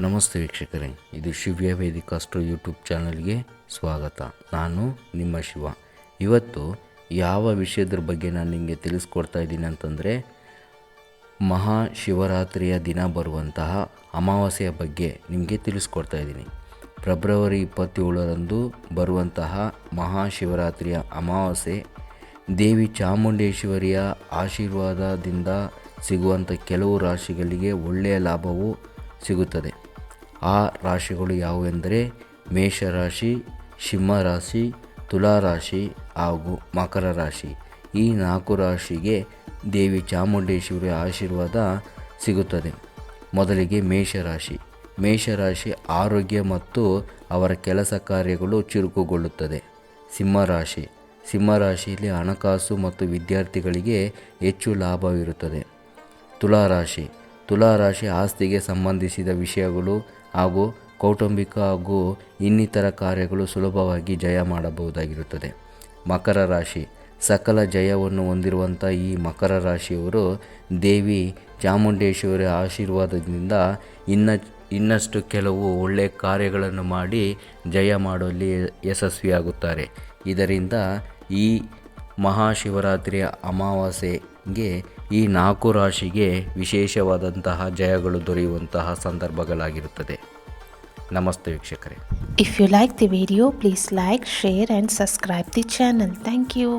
ನಮಸ್ತೆ ವೀಕ್ಷಕರೇ, ಇದು ಶಿವ್ಯ ವೇದಿಕ ಅಸ್ಟ್ರೋ ಯೂಟ್ಯೂಬ್ ಚಾನಲ್ಗೆ ಸ್ವಾಗತ. ನಾನು ನಿಮ್ಮ ಶಿವ. ಇವತ್ತು ಯಾವ ವಿಷಯದ್ರ ಬಗ್ಗೆ ನಾನು ನಿಮಗೆ ತಿಳಿಸ್ಕೊಡ್ತಾ ಇದ್ದೀನಿ ಅಂತಂದರೆ, ಮಹಾಶಿವರಾತ್ರಿಯ ದಿನ ಬರುವಂತಹ ಅಮಾವಾಸ್ಯೆಯ ಬಗ್ಗೆ ನಿಮಗೆ ತಿಳಿಸ್ಕೊಡ್ತಾ ಇದ್ದೀನಿ. ಫೆಬ್ರವರಿ ಇಪ್ಪತ್ತೇಳರಂದು ಬರುವಂತಹ ಮಹಾಶಿವರಾತ್ರಿಯ ಅಮಾವಾಸ್ಯೆ, ದೇವಿ ಚಾಮುಂಡೇಶ್ವರಿಯ ಆಶೀರ್ವಾದದಿಂದ ಸಿಗುವಂಥ ಕೆಲವು ರಾಶಿಗಳಿಗೆ ಒಳ್ಳೆಯ ಲಾಭವು ಸಿಗುತ್ತದೆ. ಆ ರಾಶಿಗಳು ಯಾವುವೆಂದರೆ ಮೇಷರಾಶಿ, ಸಿಂಹರಾಶಿ, ತುಲಾರಾಶಿ ಹಾಗೂ ಮಕರ ರಾಶಿ. ಈ ನಾಲ್ಕು ರಾಶಿಗೆ ದೇವಿ ಚಾಮುಂಡೇಶ್ವರಿಯ ಆಶೀರ್ವಾದ ಸಿಗುತ್ತದೆ. ಮೊದಲಿಗೆ ಮೇಷರಾಶಿ. ಮೇಷರಾಶಿ ಆರೋಗ್ಯ ಮತ್ತು ಅವರ ಕೆಲಸ ಕಾರ್ಯಗಳು ಚುರುಕುಗೊಳ್ಳುತ್ತದೆ. ಸಿಂಹರಾಶಿ. ಸಿಂಹರಾಶಿಯಲ್ಲಿ ಹಣಕಾಸು ಮತ್ತು ವಿದ್ಯಾರ್ಥಿಗಳಿಗೆ ಹೆಚ್ಚು ಲಾಭವಿರುತ್ತದೆ. ತುಲಾರಾಶಿ. ತುಲಾರಾಶಿ ಆಸ್ತಿಗೆ ಸಂಬಂಧಿಸಿದ ವಿಷಯಗಳು ಹಾಗೂ ಕೌಟುಂಬಿಕ ಹಾಗೂ ಇನ್ನಿತರ ಕಾರ್ಯಗಳು ಸುಲಭವಾಗಿ ಜಯ ಮಾಡಬಹುದಾಗಿರುತ್ತದೆ. ಮಕರ ರಾಶಿ. ಸಕಲ ಜಯವನ್ನು ಹೊಂದಿರುವಂಥ ಈ ಮಕರ ರಾಶಿಯವರು ದೇವಿ ಚಾಮುಂಡೇಶ್ವರಿ ಆಶೀರ್ವಾದದಿಂದ ಇನ್ನ, ಇನ್ನಷ್ಟು ಕೆಲವು ಒಳ್ಳೆಯ ಕಾರ್ಯಗಳನ್ನು ಮಾಡಿ ಜಯ ಮಾಡುವಲ್ಲಿ ಯಶಸ್ವಿಯಾಗುತ್ತಾರೆ. ಇದರಿಂದ ಈ ಮಹಾಶಿವರಾತ್ರಿಯ ಹಾಗೆ ಈ ನಾಲ್ಕು ರಾಶಿಗೆ ವಿಶೇಷವಾದಂತಹ ಜಯಗಳು ದೊರೆಯುವಂತಹ ಸಂದರ್ಭಗಳಾಗಿರುತ್ತದೆ. ನಮಸ್ತೆ ವೀಕ್ಷಕರೇ. If you like the video please like share and subscribe the channel thank you